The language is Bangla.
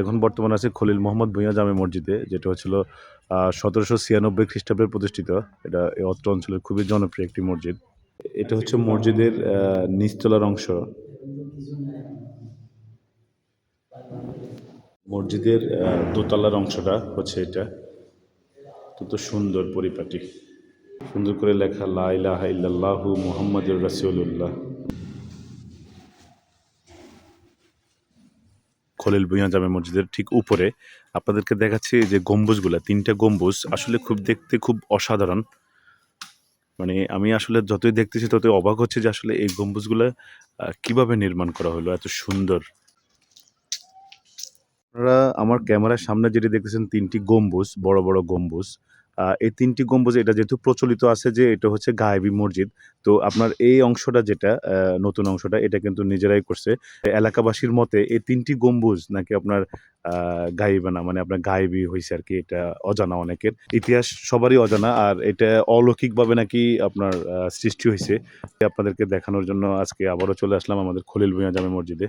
এখন বর্তমানে আছে খলিল মোহাম্মদ ভূঁইয়া জামে মসজিদে, যেটা হচ্ছিল সতেরোশো ছিয়ানব্বই খ্রিস্টাব্দে প্রতিষ্ঠিত। এটা এই অত্র অঞ্চলের খুবই জনপ্রিয় একটি মসজিদ। এটা হচ্ছে মসজিদের নিচতলার অংশ। মসজিদের দোতলার অংশটা হচ্ছে এটা। অত্যন্ত সুন্দর পরিপাটি। সুন্দর করে লেখা, লা ইলাহা ইল্লাল্লাহু মুহাম্মাদুর রাসূলুল্লাহ। খলিল ভুঁইয়া জামে মসজিদের ঠিক উপরে আপনাদেরকে দেখাচ্ছি যে গম্বুজগুলা, তিনটা গম্বুজ আসলে খুব দেখতে খুব অসাধারণ। মানে আমি আসলে যতই দেখতেছি ততই অবাক হচ্ছে যে আসলে এই গম্বুজগুলো কীভাবে নির্মাণ করা হলো, এত সুন্দর। আপনারা আমার ক্যামেরার সামনে যেটি দেখতেছেন, তিনটি গম্বুজ, বড় বড় গম্বুজ। এই তিনটি গম্বুজ এটা যেহেতু প্রচলিত আছে যে এটা হচ্ছে গায়েবী মসজিদ, তো আপনার এই অংশটা যেটা নতুন অংশটা, এটা কিন্তু নিজেরাই করছে। এলাকাবাসীর মতে এই তিনটি গম্বুজ নাকি আপনার গায়েবানা মানে আপনার গায়েবী হয়েছে আর কি, এটা অজানা অনেকের। ইতিহাস সবারই অজানা, আর এটা অলৌকিকভাবে নাকি আপনার সৃষ্টি হয়েছে আপনাদেরকে দেখানোর জন্য আজকে আবারও চলে আসলাম আমাদের খলিল ভুঁইয়া জামে মসজিদে।